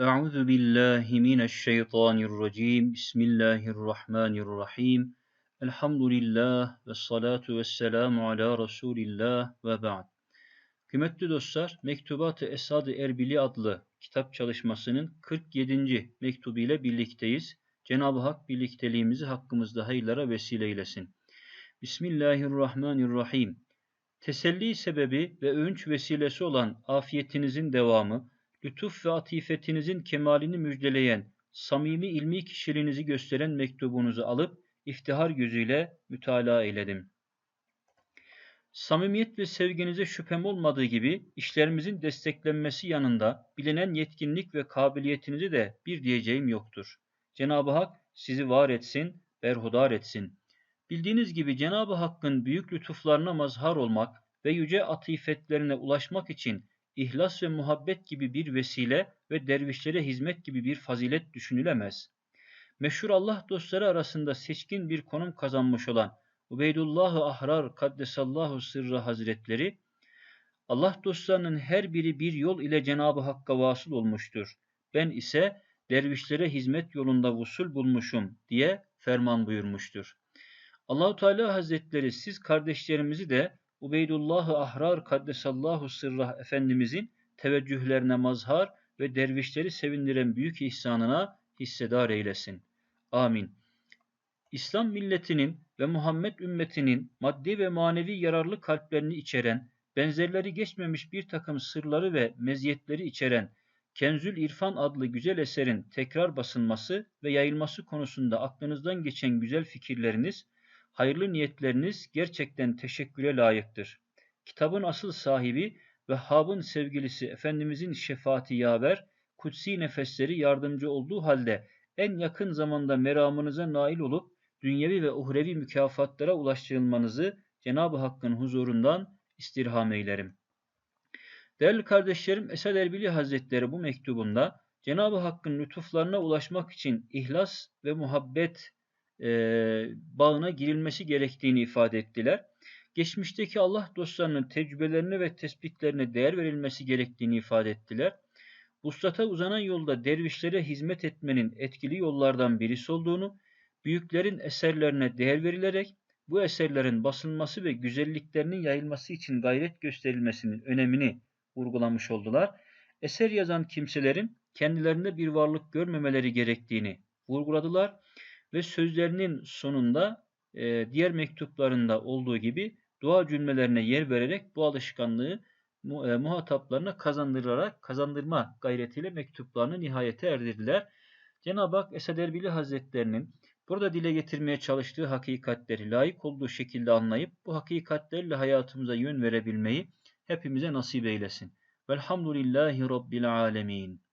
Euzu billahi mineşşeytanirracim. Bismillahirrahmanirrahim. Elhamdülillah ve salatu ve selamu ala Resulillah ve ba'd. Kıymetli dostlar, Mektubat-ı Esad-ı Erbili adlı kitap çalışmasının 47. mektubu ile birlikteyiz. Cenab-ı Hak birlikteliğimizi hakkımızda hayırlara vesile eylesin. Bismillahirrahmanirrahim. Teselli sebebi ve övünç vesilesi olan afiyetinizin devamı, lütuf ve atifetinizin kemalini müjdeleyen, samimi ilmi kişiliğinizi gösteren mektubunuzu alıp iftihar gözüyle mütalaa eyledim. Samimiyet ve sevginize şüphem olmadığı gibi işlerimizin desteklenmesi yanında bilinen yetkinlik ve kabiliyetinizi de bir diyeceğim yoktur. Cenab-ı Hak sizi var etsin, berhudar etsin. Bildiğiniz gibi Cenab-ı Hakk'ın büyük lütuflarına mazhar olmak ve yüce atifetlerine ulaşmak için ihlas ve muhabbet gibi bir vesile ve dervişlere hizmet gibi bir fazilet düşünülemez. Meşhur Allah dostları arasında seçkin bir konum kazanmış olan Ubeydullah-ı Ahrar Kaddesallahu Sırrı Hazretleri, Allah dostlarının her biri bir yol ile Cenab-ı Hakk'a vasıl olmuştur. Ben ise dervişlere hizmet yolunda vusul bulmuşum diye ferman buyurmuştur. Allahu Teala Hazretleri siz kardeşlerimizi de Ubeydullah-ı Ahrar Kaddesallahu Sırrah Efendimizin teveccühlerine mazhar ve dervişleri sevindiren büyük ihsanına hissedar eylesin. Amin. İslam milletinin ve Muhammed ümmetinin maddi ve manevi yararlı kalplerini içeren, benzerleri geçmemiş bir takım sırları ve meziyetleri içeren Kenzül İrfan adlı güzel eserin tekrar basılması ve yayılması konusunda aklınızdan geçen güzel fikirleriniz, hayırlı niyetleriniz gerçekten teşekküre layıktır. Kitabın asıl sahibi ve Hab'ın sevgilisi Efendimizin şefaati yaver, kutsi nefesleri yardımcı olduğu halde en yakın zamanda meramınıza nail olup dünyevi ve uhrevi mükafatlara ulaştırılmanızı Cenab-ı Hakk'ın huzurundan istirham eylerim. Değerli kardeşlerim, Esad Erbili Hazretleri bu mektubunda Cenab-ı Hakk'ın lütuflarına ulaşmak için ihlas ve muhabbet e, bağına girilmesi gerektiğini ifade ettiler. Geçmişteki Allah dostlarının tecrübelerine ve tespitlerine değer verilmesi gerektiğini ifade ettiler. Vuslata uzanan yolda dervişlere hizmet etmenin etkili yollardan birisi olduğunu, büyüklerin eserlerine değer verilerek bu eserlerin basılması ve güzelliklerinin yayılması için gayret gösterilmesinin önemini vurgulamış oldular. Eser yazan kimselerin kendilerinde bir varlık görmemeleri gerektiğini vurguladılar ve sözlerinin sonunda e, diğer mektuplarında olduğu gibi dua cümlelerine yer vererek bu alışkanlığı e, muhataplarına kazandırarak kazandırma gayretiyle mektuplarını nihayete erdirdiler. Cenab-ı Hak Esed Erbili Hazretlerinin burada dile getirmeye çalıştığı hakikatleri layık olduğu şekilde anlayıp bu hakikatlerle hayatımıza yön verebilmeyi hepimize nasip eylesin. Velhamdülillahi Rabbil Alemin.